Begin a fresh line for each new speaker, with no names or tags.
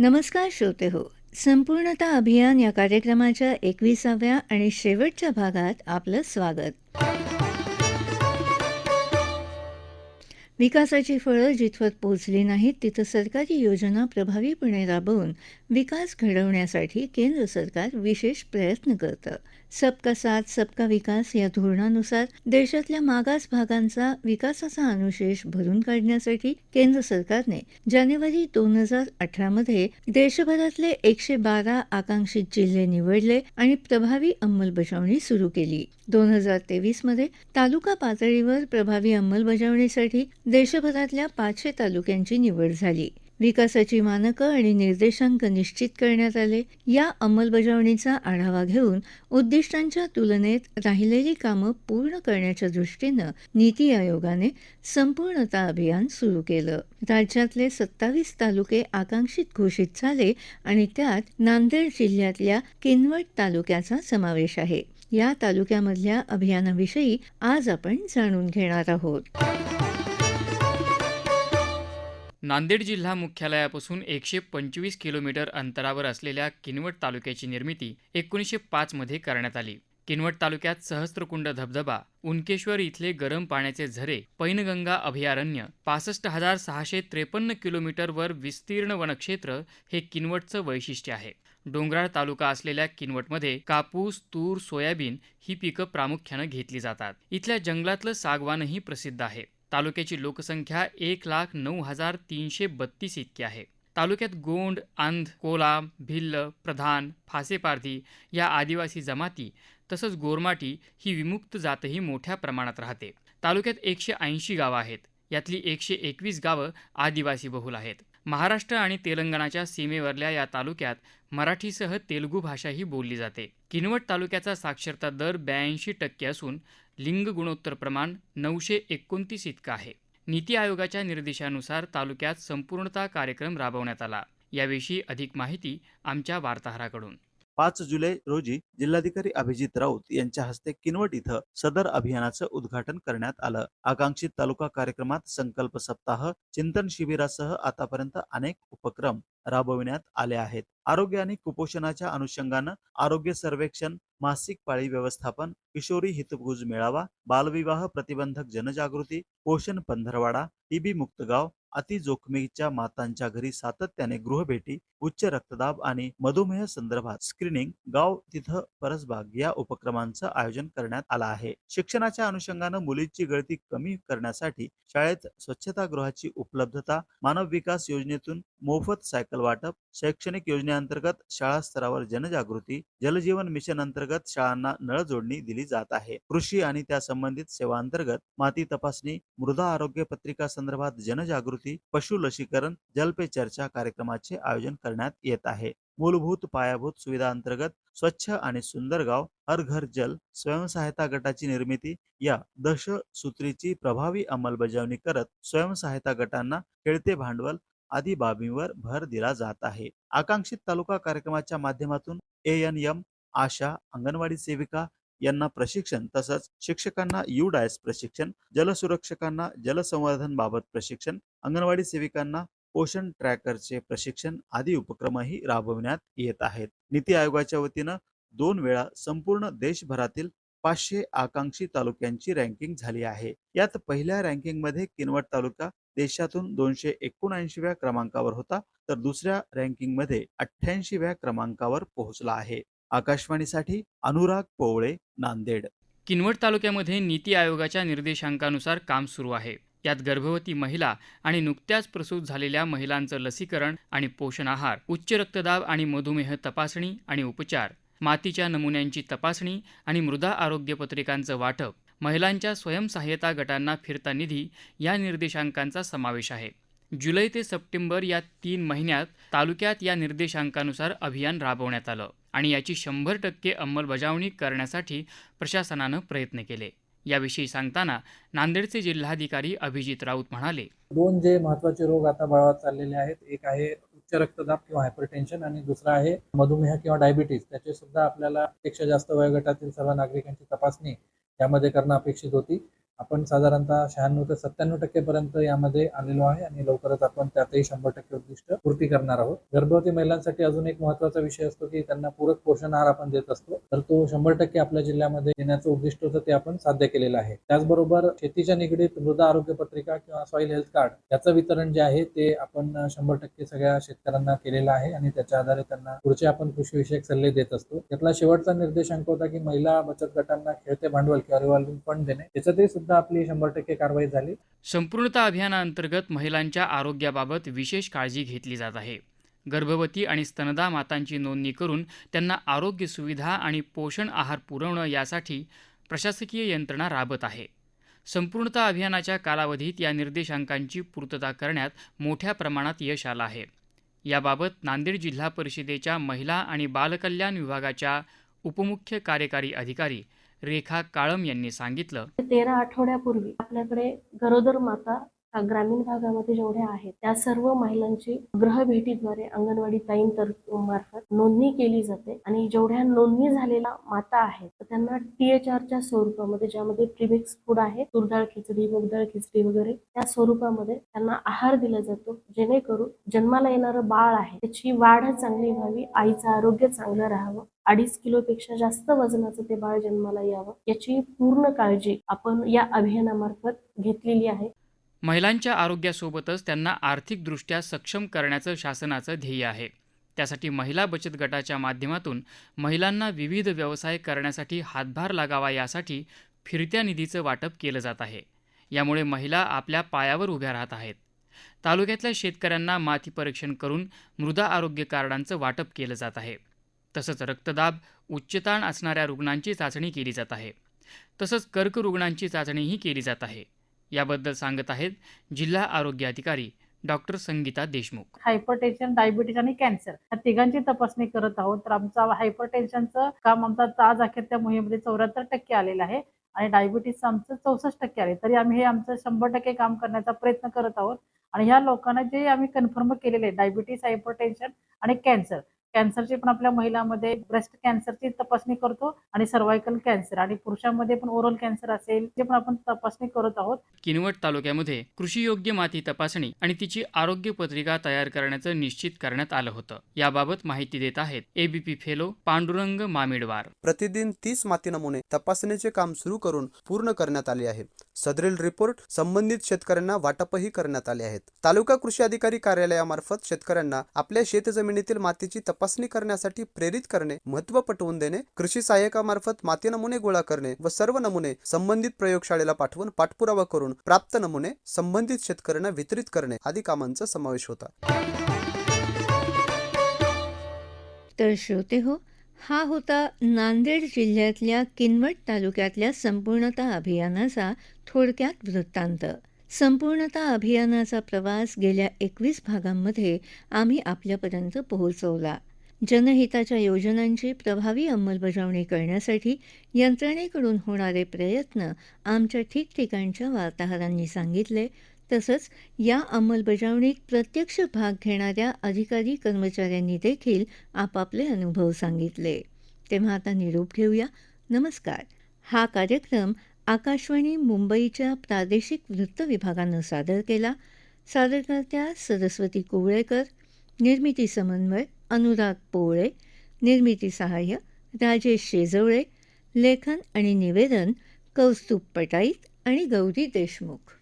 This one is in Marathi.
नमस्कार श्रोते हो. संपूर्णता अभियान या कार्यक्रमाच्या एकविसाव्या आणि शेवटच्या भागात आपलं स्वागत. विकासाची फळं जिथवर पोचली नाहीत तिथं सरकारी योजना प्रभावीपणे राबवून विकास घडवण्यासाठी केंद्र सरकार विशेष प्रयत्न करतं. सबका साथ सबका विकास या धोरणानुसार देशातल्या मागास भागांचा विकासाचा अनुशेष भरून काढण्यासाठी केंद्र सरकारने जानेवारी दोन हजार अठरामध्ये देशभरातले एकशे बारा आकांक्षित जिल्हे निवडले आणि प्रभावी अंमलबजावणी सुरू केली. दोन हजार तेवीसमध्ये तालुका पातळीवर प्रभावी अंमलबजावणीसाठी देशभरातल्या पाचशे तालुक्यांची निवड झाली. विकासाची मानकं आणि निर्देशांक निश्चित करण्यात आले. या अंमलबजावणीचा आढावा घेऊन उद्दिष्टांच्या तुलनेत राहिलेली कामं पूर्ण करण्याच्या दृष्टीनं नीती आयोगाने संपूर्णता अभियान सुरू केलं. राज्यातले सत्तावीस तालुके आकांक्षित घोषित झाले आणि त्यात नांदेड जिल्ह्यातल्या किनवट तालुक्याचा समावेश आहे. या तालुक्यामधल्या अभियानाविषयी आज आपण जाणून घेणार आहोत.
नांदेड जिल्हा मुख्यालयापासून एकशे पंचवीस किलोमीटर अंतरावर असलेल्या किनवट तालुक्याची निर्मिती एकोणीसशे पाचमध्ये करण्यात आली. किनवट तालुक्यात सहस्त्रकुंड धबधबा उनकेश्वर इथले गरम पाण्याचे झरे पैनगंगा अभयारण्य पासष्ट हजार सहाशे त्रेपन्न किलोमीटरवर विस्तीर्ण वनक्षेत्र हे किनवटचं वैशिष्ट्य आहे. डोंगराळ तालुका असलेल्या किनवटमध्ये कापूस तूर सोयाबीन ही पिकं प्रामुख्यानं घेतली जातात. इथल्या जंगलातलं सागवानही प्रसिद्ध आहे. तालुक्याची लोकसंख्या एक लाख नऊ हजार तीनशे बत्तीस इतकी आहे. तालुक्यात गोंड आंध कोलाम भिल्ल प्रधान फासेपारधी या आदिवासी जमाती तसंच गोरमाटी ही विमुक्त जातही मोठ्या प्रमाणात राहते. तालुक्यात एकशे ऐंशी गावं आहेत. यातली एकशे एकवीस गावं आदिवासी बहुल आहेत. महाराष्ट्र आणि तेलंगणाच्या सीमेवरल्या या तालुक्यात मराठीसह तेलुगू भाषाही बोलली जाते. किनवट तालुक्याचा साक्षरता दर ब्याऐंशी टक्के असून लिंग गुणोत्तर प्रमाण नऊशे एकोणतीस इतकं आहे. नीती आयोगाच्या निर्देशानुसार तालुक्यात संपूर्णता कार्यक्रम राबवण्यात आला. याविषयी अधिक माहिती आमच्या वार्ताहराकडून.
पाच जुलै रोजी जिल्हाधिकारी अभिजित राऊत यांच्या हस्ते किनवट इथं सदर अभियानाचं उद्घाटन करण्यात आलं. आकांक्षित तालुका कार्यक्रमात संकल्प सप्ताह चिंतन शिबिरासह आतापर्यंत अनेक उपक्रम राबविण्यात आले आहेत. आरोग्य आणि कुपोषणाच्या अनुषंगानं आरोग्य सर्वेक्षण मासिक पाळी व्यवस्थापन किशोरी हितगुज मेळावा बालविवाह प्रतिबंधक जनजागृती पोषण पंधरवाडा टीबी मुक्त गाव अति जोखमीच्या मातांच्या घरी सातत्याने गृहभेटी उच्च रक्तदाब आणि मधुमेह संदर्भात स्क्रीनिंग गाव तिथं परसबाग या उपक्रमांचं आयोजन करण्यात आलं आहे. शिक्षणाच्या अनुषंगानं मुलींची गळती कमी करण्यासाठी शाळेत स्वच्छतागृहाची उपलब्धता मानव विकास योजनेतून मोफत सायकल वाटप शैक्षणिक योजनेअंतर्गत शाळा स्तरावर जनजागृती जलजीवन मिशन अंतर्गत शाळांना नळ जोडणी दिली जात आहे. कृषी आणि त्या संबंधित सेवा अंतर्गत माती तपासणी मृदा आरोग्य पत्रिका संदर्भात जनजागृती पशु लसीकरण जलपे चर्चा कार्यक्रमाचे आयोजन करण्यात येत आहे. मूलभूत पायाभूत सुविधा अंतर्गत स्वच्छ आणि सुंदर गाव हर घर जल स्वयंसहायता गटाची निर्मिती या दश सूत्रीची प्रभावी अंमलबजावणी करत स्वयंसहायता गटांना खेळते भांडवल आदी बाबींवर भर दिला जात आहे. आकांक्षित तालुका कार्यक्रमाच्या माध्यमातून A N M Asha anganwadi सेविका यांना प्रशिक्षण तसंच शिक्षकांना यू डायस प्रशिक्षण जलसुरक्षकांना जलसंवर्धन बाबत प्रशिक्षण अंगणवाडी सेविकांना पोषण ट्रॅकरचे प्रशिक्षण आदी उपक्रमही राबविण्यात येत आहेत. नीती आयोगाच्या वतीनं दोन वेळा संपूर्ण देशभरातील पाचशे आकांक्षी तालुक्यांची रँकिंग झाली आहे. यात पहिल्या रँकिंगमध्ये किनवट तालुका देशातून दोनशे एकोणऐंशीव्या क्रमांकावर होता तर दुसऱ्या रँकिंगमध्ये अठ्ठ्याऐंशीव्या क्रमांकावर पोहोचला आहे. आकाशवाणीसाठी अनुराग पोवळे नांदेड.
किनवट तालुक्यामध्ये नीती आयोगाच्या निर्देशांकानुसार काम सुरू आहे. यात गर्भवती महिला आणि नुकत्याच प्रसूत झालेल्या महिलांचं लसीकरण आणि पोषण आहार उच्च रक्तदाब आणि मधुमेह तपासणी आणि उपचार मातीच्या नमुन्यांची तपासणी आणि मृदा आरोग्य पत्रिकांचं वाटप महिलांच्या स्वयंसहाय्यता गटांना फिरता निधी या निर्देशांकांचा समावेश आहे. जुलै ते सप्टेंबर या तीन महिन्यात तालुक्यात या निर्देशांकानुसार अभियान राबवण्यात आलं. आणि याची शंभर टक्के अंमलबजावणी करण्यासाठी प्रशासनानं प्रयत्न केले. याविषयी सांगताना नांदेडचे जिल्हाधिकारी अभिजित राऊत म्हणाले
दोन जे महत्त्वाचे रोग आता बळावत चाललेले आहेत एक आहे उच्च रक्तदाब किंवा हायपरटेन्शन आणि दुसरा आहे मधुमेह किंवा डायबिटीज त्याचे सुद्धा आपल्याला पेक्षा जास्त वयोगटातील सर्व नागरिकांची तपासणी यामध्ये करणं अपेक्षित होती. आपण साधारणतः शहाण्णव ते सत्त्याण्णव टक्केपर्यंत यामध्ये आलेलो आहे आणि लवकरच आपण त्यातही शंभर टक्के उद्दिष्ट पूर्ती करणार आहोत. गर्भवती महिलांसाठी अजून एक महत्त्वाचा विषय असतो की त्यांना पूरक पोषण आहार आपण देत असतो. तर तो शंभर टक्के आपल्या जिल्ह्यामध्ये देण्याचं उद्दिष्ट होतं ते आपण साध्य केलेलं आहे. त्याचबरोबर शेतीच्या निगडीत मृदा आरोग्य पत्रिका किंवा सॉईल हेल्थ कार्ड याचं वितरण जे आहे ते आपण शंभर टक्के सगळ्या शेतकऱ्यांना केलेलं आहे आणि त्याच्या आधारे त्यांना पुढचे आपण कृषीविषयक सल्ले देत असतो. त्यातला शेवटचा निर्देशांक होता की महिला बचत गटांना खेळते भांडवल किंवा रिव्हॉल्व्हिंग फंड देणे. त्याच्यातही सुद्धा आपली शंभर टक्के कारवाई झाली.
संपूर्णता अभियानाअंतर्गत महिलांच्या आरोग्याबाबत विशेष काळजी घेतली जात आहे. गर्भवती आणि स्तनदा मातांची नोंदणी करून त्यांना आरोग्य सुविधा आणि पोषण आहार पुरवणं यासाठी प्रशासकीय यंत्रणा राबत आहे. संपूर्णता अभियानाच्या कालावधीत या निर्देशांकांची पूर्तता करण्यात मोठ्या प्रमाणात यश आलं आहे. याबाबत नांदेड जिल्हा परिषदेच्या महिला आणि बालकल्याण विभागाच्या उपमुख्य कार्यकारी अधिकारी रेखा काळम यांनी सांगितलं.
तेरा आठवड्यापूर्वी आपल्याकडे गरोदर माता ग्रामीण भागामध्ये जेवढ्या आहेत त्या सर्व महिलांची ग्रहभेटीद्वारे अंगणवाडी ताईं तर मार्फत नोंदणी केली जाते. आणि जेवढ्या नोंदणी झालेल्या माता आहेत तर त्यांना टीएचआरच्या स्वरूपामध्ये ज्यामध्ये प्रिमिक्स फूड आहे तुरडाळ खिचडी मुगडाळ खिचडी वगैरे त्या स्वरूपामध्ये त्यांना आहार दिला जातो. जेणेकरून जन्माला येणारं बाळ आहे त्याची वाढ चांगली व्हावी आईचं आरोग्य चांगलं राहावं. अडीच किलोपेक्षा जास्त वजनाचं ते बाळ जन्माला यावं याची पूर्ण काळजी आपण या अभियानामार्फत घेतलेली आहे.
महिलांच्या आरोग्यासोबतच त्यांना आर्थिकदृष्ट्या सक्षम करण्याचं शासनाचं ध्येय आहे. त्यासाठी महिला बचत गटाच्या माध्यमातून महिलांना विविध व्यवसाय करण्यासाठी हातभार लागावा यासाठी फिरत्या निधीचं वाटप केलं जात आहे. यामुळे महिला आपल्या पायावर उभ्या राहत आहेत. तालुक्यातल्या शेतकऱ्यांना माती परीक्षण करून मृदा आरोग्य कार्डांचं वाटप केलं जात आहे. तसंच रक्तदाब उच्चताण असणाऱ्या रुग्णांची चाचणी केली जात आहे. तसंच कर्क रुग्णांची चाचणीही केली जात आहे. याबद्दल सांगत आहेत जिल्हा आरोग्य अधिकारी doctor Sangeeta Deshmukh.
Hypertension diabetes आणि कॅन्सर या तिघांची तपासणी करत आहोत. तर आमचा हायपरटेन्शनचं काम आमचा आज अखेर त्या मोहिमेमध्ये चौऱ्याहत्तर टक्के आलेलं आहे आणि डायबिटीजचं आमचं चौसष्ट टक्के आले तरी आम्ही हे आमचं शंभर टक्के काम करण्याचा प्रयत्न करत आहोत. आणि ह्या लोकांना जे आम्ही कन्फर्म केलेले डायबिटीज हायपरटेन्शन आणि कॅन्सर कॅन्सरची पण आपल्या महिलांमध्ये ब्रेस्ट कॅन्सरची तपासणी करतो आणि सर्वायकल कॅन्सर आणि पुरुषांमध्ये पण ओरल कॅन्सर असेल ते पण आपण तपासणी करत आहोत.
किनवट तालुक्यामध्ये कृषीयोग्य माती तपासणी आणि तिची आरोग्य पत्रिका तयार करण्याचं निश्चित करण्यात आलं होतं. याबाबत माहिती देत आहेत एबीपी फेलो पांडुरंग मामेडवार.
प्रतिदिन तीस माती नमुने तपासणीचे काम सुरू करून पूर्ण करण्यात आले आहे सदरील रिपोर्ट संबंधित शेतकऱ्यांना वाटपही करण्यात आले आहेत. तालुका कृषी अधिकारी कार्यालयामार्फत शेतकऱ्यांना आपल्या शेतजमिनीतील मातीची तपासणी करण्यासाठी प्रेरित करणे महत्त्व पटवून देणे कृषी सहाय्यकामार्फत माती नमुने गोळा करणे व सर्व नमुने संबंधित प्रयोगशाळेला पाठवून पाठपुरावा करून प्राप्त नमुने संबंधित शेतकऱ्यांना वितरित करणे आदी कामांचा समावेश होता.
तर श्रोते हो हा होता नांदेड जिल्ह्यातल्या किनवट तालुक्यातल्या संपूर्णता अभियानाचा थोडक्यात वृत्तांत. संपूर्णता अभियानाचा प्रवास गेल्या एकवीस भागांमध्ये आम्ही आपल्यापर्यंत पोहोचवला. जनहिताच्या योजनांची प्रभावी अंमलबजावणी करण्यासाठी यंत्रणेकडून होणारे प्रयत्न आमच्या ठिकठिकाणच्या वार्ताहरांनी सांगितले. तसंच या अंमलबजावणीत प्रत्यक्ष भाग घेणाऱ्या अधिकारी कर्मचाऱ्यांनी देखील आपापले अनुभव सांगितले. तेव्हा आता निरोप घेऊया. नमस्कार. हा कार्यक्रम आकाशवाणी मुंबईच्या प्रादेशिक वृत्त विभागानं सादर केला. सादरकर्त्या सरस्वती कुवळेकर. निर्मिती समन्वय. अनुराग पोवळे निर्मिती सहाय्य राजेश शेजवळे लेखन आणि निवेदन कौस्तुभ पटाईत आणि गौरी देशमुख.